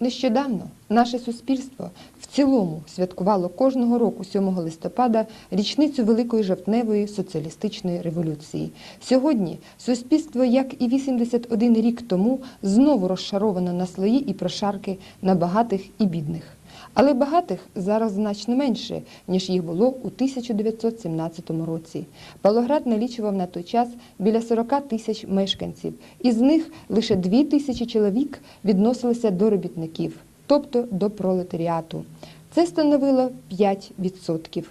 Нещодавно наше суспільство в цілому святкувало кожного року 7 листопада річницю Великої жовтневої соціалістичної революції. Сьогодні суспільство, як і 81 рік тому, знову розшаровано на слої і прошарки на багатих і бідних. Але багатих зараз значно менше, ніж їх було у 1917 році. Павлоград налічував на той час біля 40 тисяч мешканців, із них лише 2 тисячі чоловік відносилися до робітників, тобто до пролетаріату. Це становило 5%.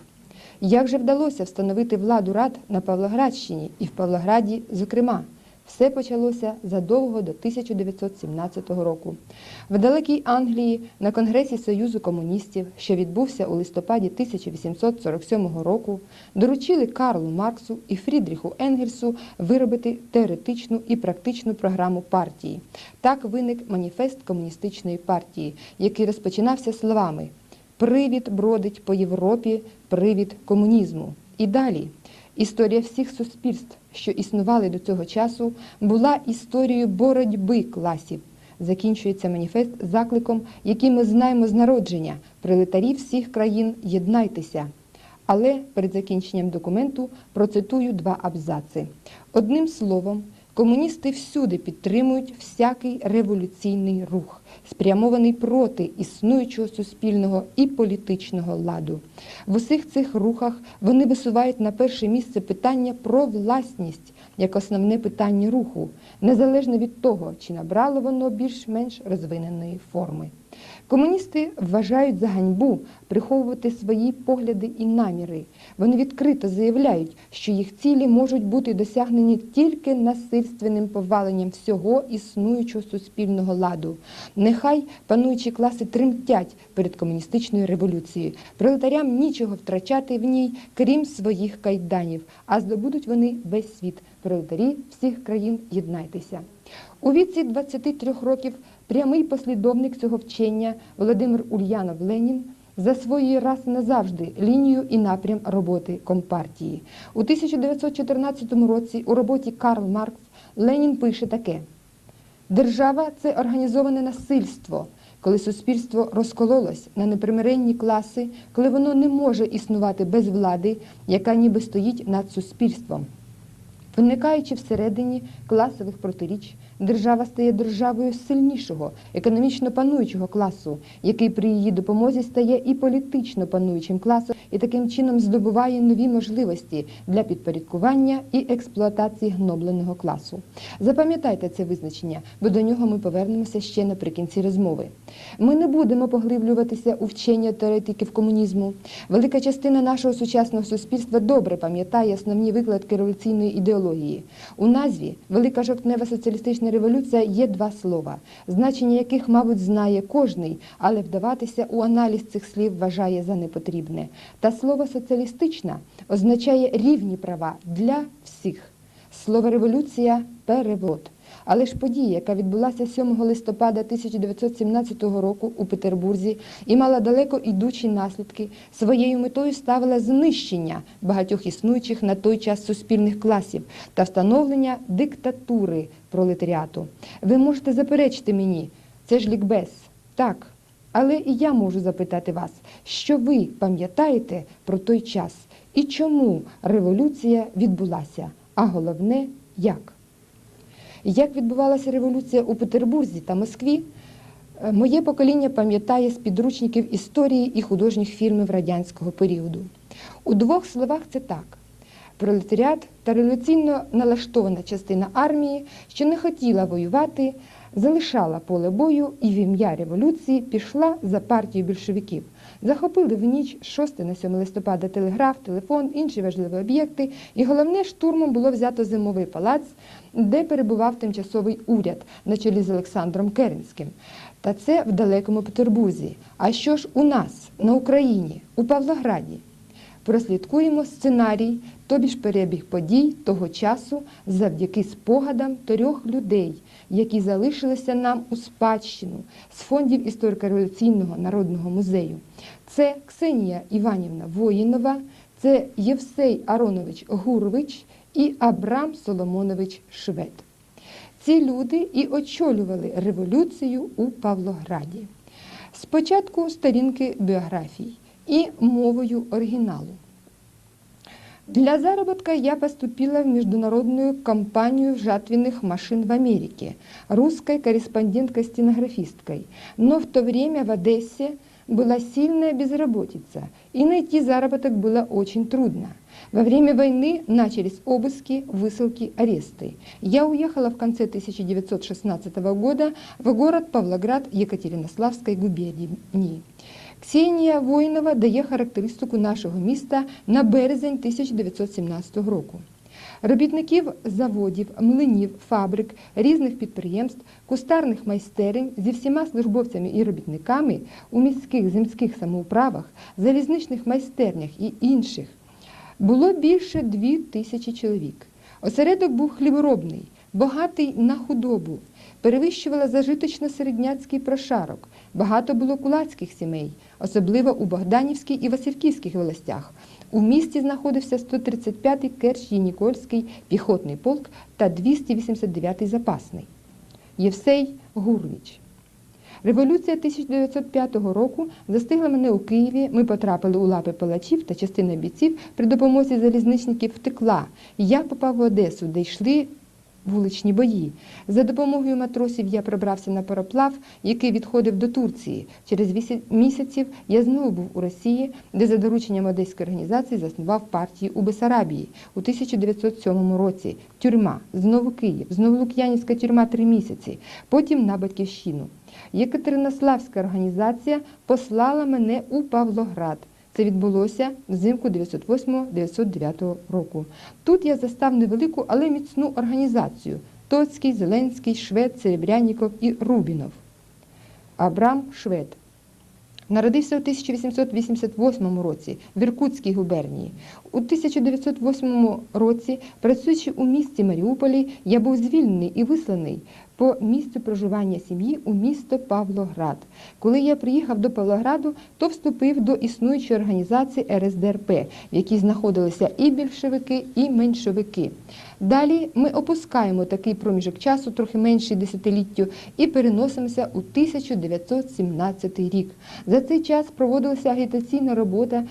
Як же вдалося встановити владу рад на Павлоградщині і в Павлограді, зокрема? Все почалося задовго до 1917 року. В далекій Англії на Конгресі Союзу комуністів, що відбувся у листопаді 1847 року, доручили Карлу Марксу і Фрідріху Енгельсу виробити теоретичну і практичну програму партії. Так виник маніфест комуністичної партії, який розпочинався словами Привід бродить по Європі, привід комунізму. І далі. Історія всіх суспільств, що існували до цього часу, була історією боротьби класів. Закінчується маніфест закликом, який ми знаємо з народження прилетарі всіх країн єднайтеся. Але перед закінченням документу процитую два абзаци. Одним словом, комуністи всюди підтримують всякий революційний рух, спрямований проти існуючого суспільного і політичного ладу. В усіх цих рухах вони висувають на перше місце питання про власність як основне питання руху, незалежно від того, чи набрало воно більш-менш розвиненої форми. Комуністи вважають за ганьбу приховувати свої погляди і наміри. Вони відкрито заявляють, що їх цілі можуть бути досягнені тільки насильственним поваленням всього існуючого суспільного ладу. Нехай пануючі класи тремтять перед комуністичною революцією. Пролетарям нічого втрачати в ній, крім своїх кайданів, а здобудуть вони весь світ. Пролетарі всіх країн єднайтеся. У віці 23 років прямий послідовник цього вчення Володимир Ульянов Ленін засвоює раз назавжди лінію і напрям роботи Компартії. У 1914 році у роботі Карл Маркс Ленін пише таке: Держава це організоване насильство, коли суспільство розкололось на непримиренні класи, коли воно не може існувати без влади, яка ніби стоїть над суспільством. Виникаючи всередині класових протиріч, держава стає державою сильнішого, економічно пануючого класу, який при її допомозі стає і політично пануючим класом, і таким чином здобуває нові можливості для підпорядкування і експлуатації гнобленого класу. Запам'ятайте це визначення, бо до нього ми повернемося ще наприкінці розмови. Ми не будемо поглиблюватися у вчення теоретиків комунізму. Велика частина нашого сучасного суспільства добре пам'ятає основні викладки революційної ідеології. У назві Велика жовтнева соціалістична революція є два слова, значення яких, мабуть, знає кожний, але вдаватися у аналіз цих слів вважає за непотрібне. Та слово соціалістична означає рівні права для всіх. Слово революція перевод. Але ж подія, яка відбулася 7 листопада 1917 року у Петербурзі і мала далеко ідучі наслідки, своєю метою ставила знищення багатьох існуючих на той час суспільних класів та встановлення диктатури пролетаріату. Ви можете заперечити мені, це ж лікбез. Так. Але і я можу запитати вас, що ви пам'ятаєте про той час і чому революція відбулася, а головне, як? Як відбувалася революція у Петербурзі та Москві, е, моє покоління пам'ятає з підручників історії і художніх фільмів радянського періоду. У двох словах це так. Пролетаріат та революційно налаштована частина армії, що не хотіла воювати, залишала поле бою і в ім'я революції пішла за партію більшовиків. Захопили в ніч 6 на 7 листопада телеграф, телефон, інші важливі об'єкти. І головне штурмом було взято зимовий палац, де перебував тимчасовий уряд на чолі з Олександром Керенським. Та це в далекому Петербурзі. А що ж у нас на Україні, у Павлограді? Прослідкуємо сценарій, тобі ж перебіг подій того часу завдяки спогадам трьох людей, які залишилися нам у спадщину з фондів історико-революційного народного музею. Це Ксенія Іванівна Воїнова, це Євсей Аронович Гурович і Абрам Соломонович Швед. Ці люди і очолювали революцію у Павлограді. Спочатку сторінки біографій і мовою оригіналу. Для заработка я поступила в международную компанию жатвенных машин в Америке, русской корреспонденткой-стенографисткой. Но в то время в Одессе была сильная безработица, и найти заработок было очень трудно. Во время войны начались обыски, высылки, аресты. Я уехала в конце 1916 года в город Павлоград Екатеринославской губернии. Ксенія Воїнова дає характеристику нашого міста на березень 1917 року. Робітників заводів, млинів, фабрик, різних підприємств, кустарних майстерень зі всіма службовцями і робітниками у міських земських самоуправах, залізничних майстернях і інших було більше дві тисячі чоловік. Осередок був хліборобний, багатий на худобу, перевищувала зажиточно-середняцький прошарок. Багато було кулацьких сімей, особливо у Богданівській і Васильківських властях. У місті знаходився 135-й Керч-Єнікольський піхотний полк та 289-й запасний. Євсей Гурвіч. Революція 1905 року застигла мене у Києві. Ми потрапили у лапи палачів та частина бійців при допомозі залізничників втекла. Я попав в Одесу, де йшли вуличні бої. За допомогою матросів я пробрався на пароплав, який відходив до Турції. Через вісім місяців я знову був у Росії, де за дорученням одеської організації заснував партію у Бесарабії у 1907 році. Тюрма, знову Київ, знову Лук'янівська тюрма три місяці, потім на батьківщину. Єкатеринославська організація послала мене у Павлоград. Це відбулося взимку 908-909 року. Тут я застав невелику, але міцну організацію: Тоцький, Зеленський, Швед, Серебряніков і Рубінов. Абрам Швед. Народився у 1888 році в Іркутській губернії. У 1908 році, працюючи у місті Маріуполі, я був звільнений і висланий по місцю проживання сім'ї у місто Павлоград. Коли я приїхав до Павлограду, то вступив до існуючої організації РСДРП, в якій знаходилися і більшовики, і меншовики. Далі ми опускаємо такий проміжок часу, трохи менший десятиліттю, і переносимося у 1917 рік. За цей час проводилася агітаційна робота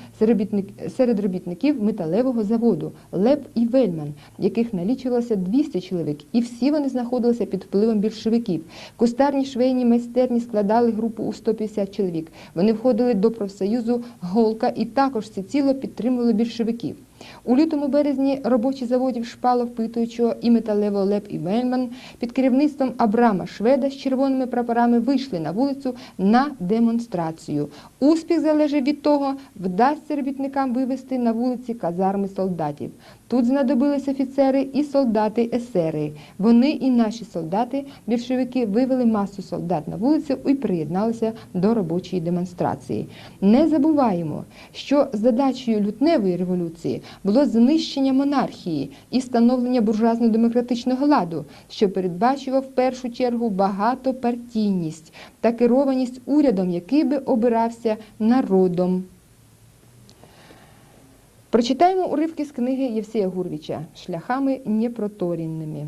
серед робітників металевого заводу Леп і Вельман, яких налічувалося 200 чоловік, і всі вони знаходилися під впливом більшовиків. Кустарні швейні майстерні складали групу у 150 чоловік. Вони входили до профсоюзу Голка і також всеціло підтримували більшовиків. У лютому березні робочі заводів Шпалов, Питуючого і металево Леп і Вельман під керівництвом Абрама Шведа з червоними прапорами вийшли на вулицю на демонстрацію. Успіх залежить від того, вдасться робітникам вивести на вулиці казарми солдатів. Тут знадобились офіцери і солдати есери. Вони і наші солдати, більшовики, вивели масу солдат на вулицю і приєдналися до робочої демонстрації. Не забуваємо, що задачею лютневої революції було знищення монархії і становлення буржуазно-демократичного ладу, що передбачував в першу чергу багатопартійність та керованість урядом, який би обирався народом. Прочитаємо уривки з книги Євсея Гурвіча «Шляхами непроторенными».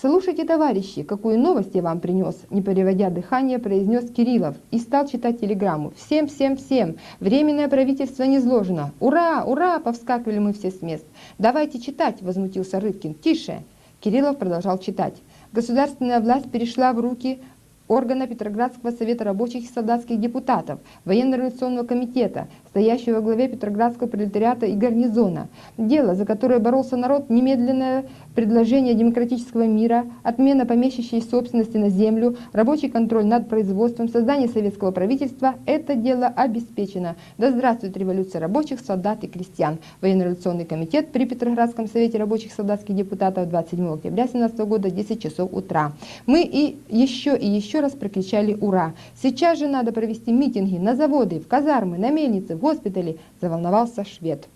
«Слушайте, товарищи, какую новость я вам принес!» Не переводя дыхание, произнес Кириллов и стал читать телеграмму. «Всем, всем, всем! Временное правительство не изложено! Ура, ура!» – повскакивали мы все с мест. «Давайте читать!» – возмутился Рыбкин. «Тише!» Кириллов продолжал читать. Государственная власть перешла в руки органа Петроградского совета рабочих и солдатских депутатов, военно-революционного комитета, стоящего во главе Петроградского пролетариата и гарнизона. Дело, за которое боролся народ, немедленное предложение демократического мира, отмена помещичьей собственности на землю, рабочий контроль над производством, создание советского правительства – это дело обеспечено. Да здравствует революция рабочих, солдат и крестьян. Военно-революционный комитет при Петроградском совете рабочих солдатских депутатов 27 октября 17 года 10 часов утра. Мы и еще и еще раз прокричали «Ура!». Сейчас же надо провести митинги на заводы, в казармы, на мельницы, в заволновався швед.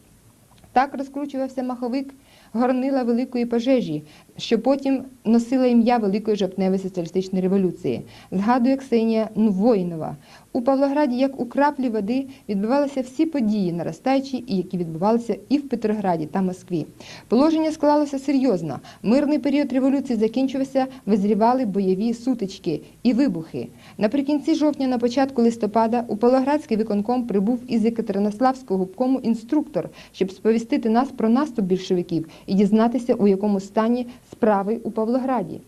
Так розкручувався маховик горнила великої пожежі, що потім носила ім'я Великої жовтневої соціалістичної революції, згадує Ксенія Воїнова. У Павлограді, як у краплі води, відбувалися всі події наростаючі, які відбувалися і в Петрограді та Москві. Положення склалося серйозно. Мирний період революції закінчувався, визрівали бойові сутички і вибухи. Наприкінці жовтня, на початку листопада, у Павлоградський виконком прибув із Екатеринославського губкому інструктор, щоб сповістити нас про наступ більшовиків і дізнатися, у якому стані справи у Павлограді.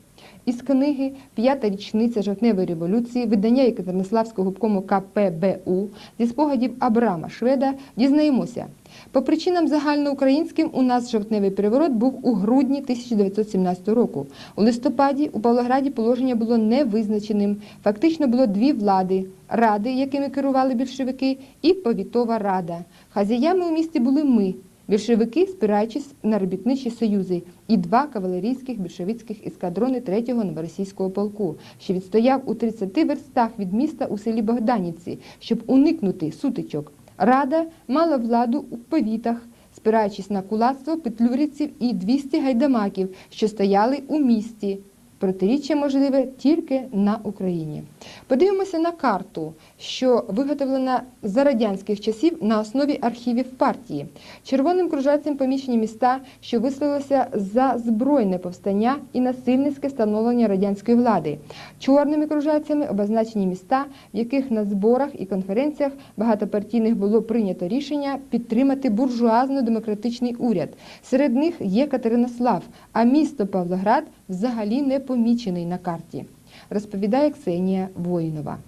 Із книги П'ята річниця жовтневої революції, видання Екатеринославського губкому КПБУ зі спогадів Абрама Шведа дізнаємося. По причинам загальноукраїнським у нас жовтневий переворот був у грудні 1917 року. У листопаді у Павлограді положення було невизначеним. Фактично було дві влади ради, якими керували більшовики, і повітова рада. Хазяями у місті були ми. Більшовики, спираючись на робітничі союзи, і два кавалерійських більшовицьких ескадрони 3-го новоросійського полку, що відстояв у 30 верстах від міста у селі Богданівці, щоб уникнути сутичок. Рада мала владу у повітах, спираючись на кулацтво петлюрівців і 200 гайдамаків, що стояли у місті. Протиріччя можливе тільки на Україні. Подивимося на карту, що виготовлена за радянських часів на основі архівів партії. Червоним кружальцем поміщені міста, що висловилися за збройне повстання і насильницьке становлення радянської влади. Чорними кружальцями обозначені міста, в яких на зборах і конференціях багатопартійних було прийнято рішення підтримати буржуазно-демократичний уряд. Серед них є Катеринослав, а місто Павлоград взагалі не помічений на карті, розповідає Ксенія Воїнова.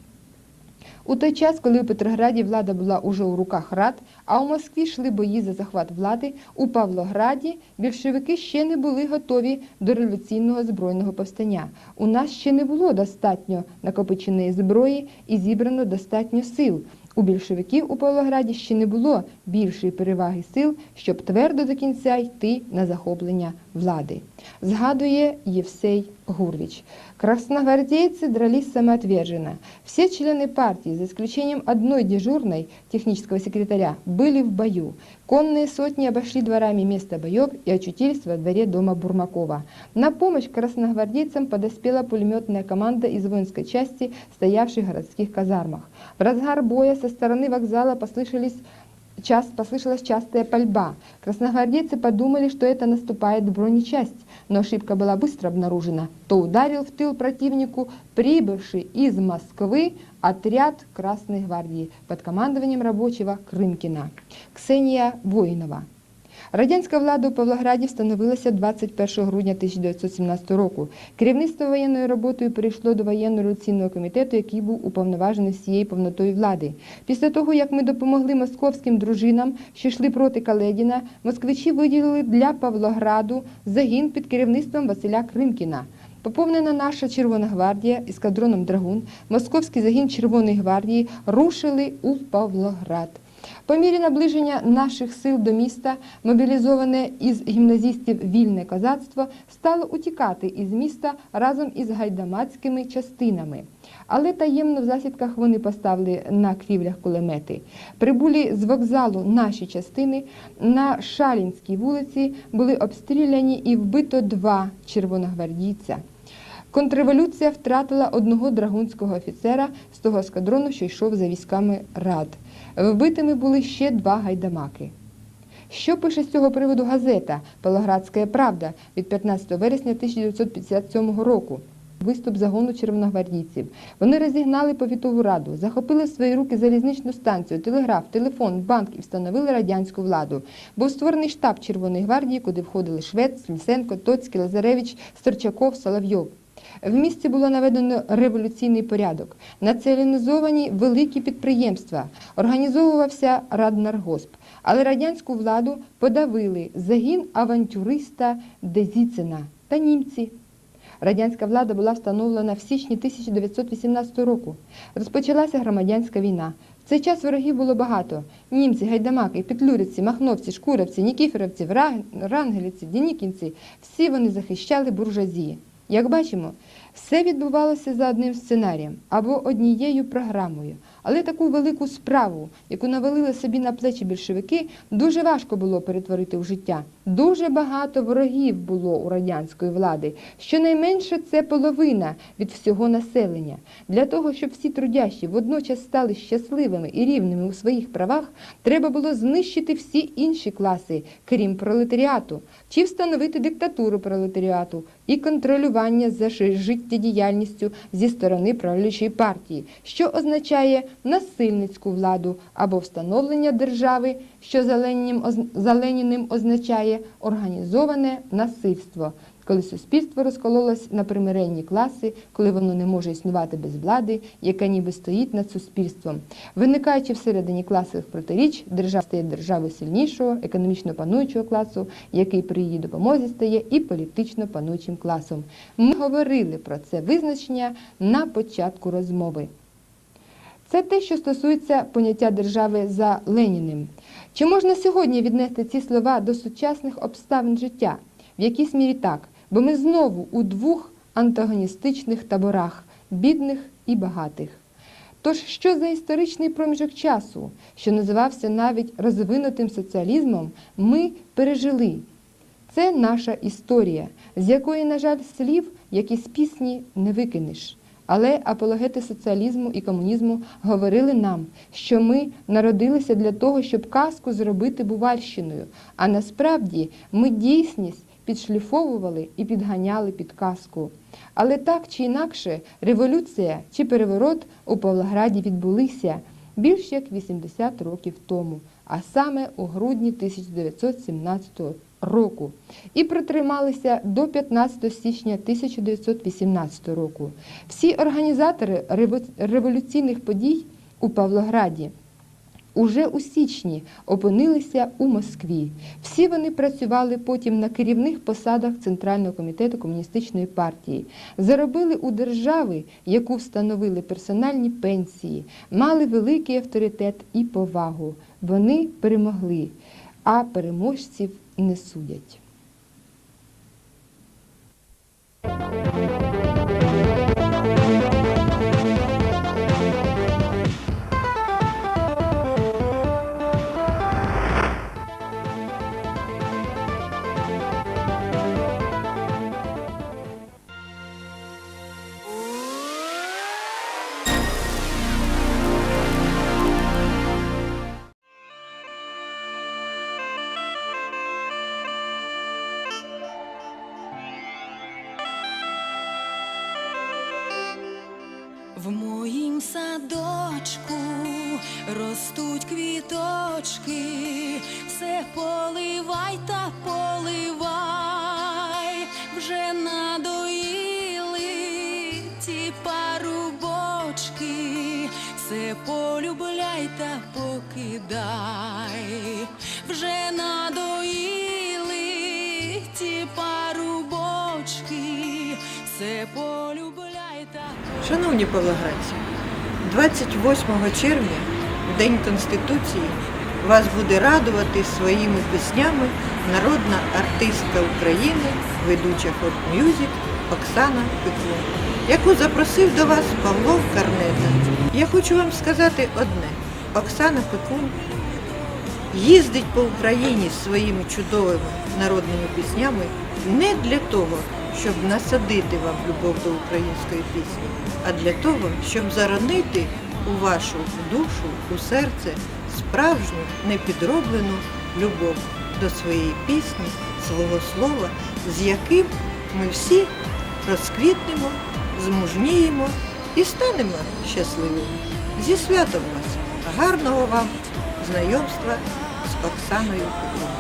У той час, коли у Петрограді влада була уже у руках рад, а у Москві йшли бої за захват влади, у Павлограді більшовики ще не були готові до революційного збройного повстання. У нас ще не було достатньо накопиченої зброї і зібрано достатньо сил. У більшовиків у Павлограді ще не було більшої переваги сил, щоб твердо до кінця йти на захоплення влади. Згадує Євсей Гурвич. Красногвардейцы дрались самоотверженно. Все члены партии, за исключением одной дежурной технического секретаря, были в бою. Конные сотни обошли дворами место боев и очутились во дворе дома Бурмакова. На помощь красногвардейцам подоспела пулеметная команда из воинской части, стоявшей в городских казармах. В разгар боя со стороны вокзала послышались час, послышалась частая пальба. Красногвардейцы подумали, что это наступает бронечасть, но ошибка была быстро обнаружена. То ударил в тыл противнику прибывший из Москвы отряд Красной гвардии под командованием рабочего Крымкина. Ксения Воїнова. Радянська влада у Павлограді встановилася 21 грудня 1917 року. Керівництво воєнною роботою перейшло до воєнно-революційного комітету, який був уповноважений всією повнотою влади. Після того, як ми допомогли московським дружинам, що йшли проти Каледіна, москвичі виділили для Павлограду загін під керівництвом Василя Кримкіна. Поповнена наша Червона гвардія ескадроном Драгун, московський загін Червоної гвардії рушили у Павлоград. По мірі наближення наших сил до міста, мобілізоване із гімназістів вільне козацтво стало утікати із міста разом із гайдамацькими частинами. Але таємно в засідках вони поставили на крівлях кулемети. Прибулі з вокзалу наші частини на Шалінській вулиці були обстріляні і вбито два червоногвардійця. Контрреволюція втратила одного драгунського офіцера з того ескадрону, що йшов за військами рад. Вбитими були ще два гайдамаки. Що пише з цього приводу газета Павлоградська Правда від 15 вересня 1957 року? Виступ загону червоногвардійців. Вони розігнали повітову раду, захопили в свої руки залізничну станцію, телеграф, телефон, банк і встановили радянську владу. Був створений штаб Червоної гвардії, куди входили Швець, Лісенко, Тоцький, Лазаревич, Сторчаков, Соловйов. В місті було наведено революційний порядок, націоналізовані великі підприємства, організовувався Раднаргосп. Але радянську владу подавили загін авантюриста Дезіцина та німці. Радянська влада була встановлена в січні 1918 року. Розпочалася громадянська війна. В цей час ворогів було багато: німці, гайдамаки, петлюриці, махновці, шкуровці, нікіфоровці, Враг- рангелівці, дінікінці. Всі вони захищали буржуазії. Як бачимо, все відбувалося за одним сценарієм або однією програмою. Але таку велику справу, яку навалили собі на плечі більшовики, дуже важко було перетворити в життя. Дуже багато ворогів було у радянської влади. Щонайменше це половина від всього населення. Для того, щоб всі трудящі водночас стали щасливими і рівними у своїх правах, треба було знищити всі інші класи, крім пролетаріату, чи встановити диктатуру пролетаріату і контролювання за жи- життєдіяльністю зі сторони правлячої партії, що означає насильницьку владу або встановлення держави, що за Леніним, оз- означає організоване насильство. Коли суспільство розкололось на примиренні класи, коли воно не може існувати без влади, яка ніби стоїть над суспільством. Виникаючи всередині класових протиріч, держава стає державою сильнішого, економічно пануючого класу, який при її допомозі стає і політично пануючим класом. Ми говорили про це визначення на початку розмови. Це те, що стосується поняття держави за Леніним. Чи можна сьогодні віднести ці слова до сучасних обставин життя? В якійсь мірі так, бо ми знову у двох антагоністичних таборах бідних і багатих. Тож, що за історичний проміжок часу, що називався навіть розвинутим соціалізмом, ми пережили. Це наша історія, з якої, на жаль, слів, як із пісні, не викинеш. Але апологети соціалізму і комунізму говорили нам, що ми народилися для того, щоб казку зробити бувальщиною, а насправді ми дійсність підшліфовували і підганяли під казку. Але так чи інакше, революція чи переворот у Павлограді відбулися більш як 80 років тому, а саме у грудні 1917 року, і протрималися до 15 січня 1918 року. Всі організатори революційних подій у Павлограді уже у січні опинилися у Москві. Всі вони працювали потім на керівних посадах Центрального комітету комуністичної партії, заробили у держави, яку встановили персональні пенсії, мали великий авторитет і повагу. Вони перемогли, а переможців не судять. В моїм садочку ростуть квіточки, все поливай та поливай, вже надоїли ті парубочки, все полюбляй та покидай, вже надоїли ті парубочки, все Шановні павлоградці, 28 червня, День Конституції, вас буде радувати своїми піснями народна артистка України, ведуча форт-мюзик Оксана Пекло, яку запросив до вас Павло Карнета. Я хочу вам сказати одне. Оксана Пеклун їздить по Україні своїми чудовими народними піснями не для того, щоб насадити вам любов до української пісні, а для того, щоб заронити у вашу душу, у серце справжню непідроблену любов до своєї пісні, свого слова, з яким ми всі розквітнемо, змужніємо і станемо щасливими. Зі святом вас! Гарного вам знайомства з Оксаною Петром.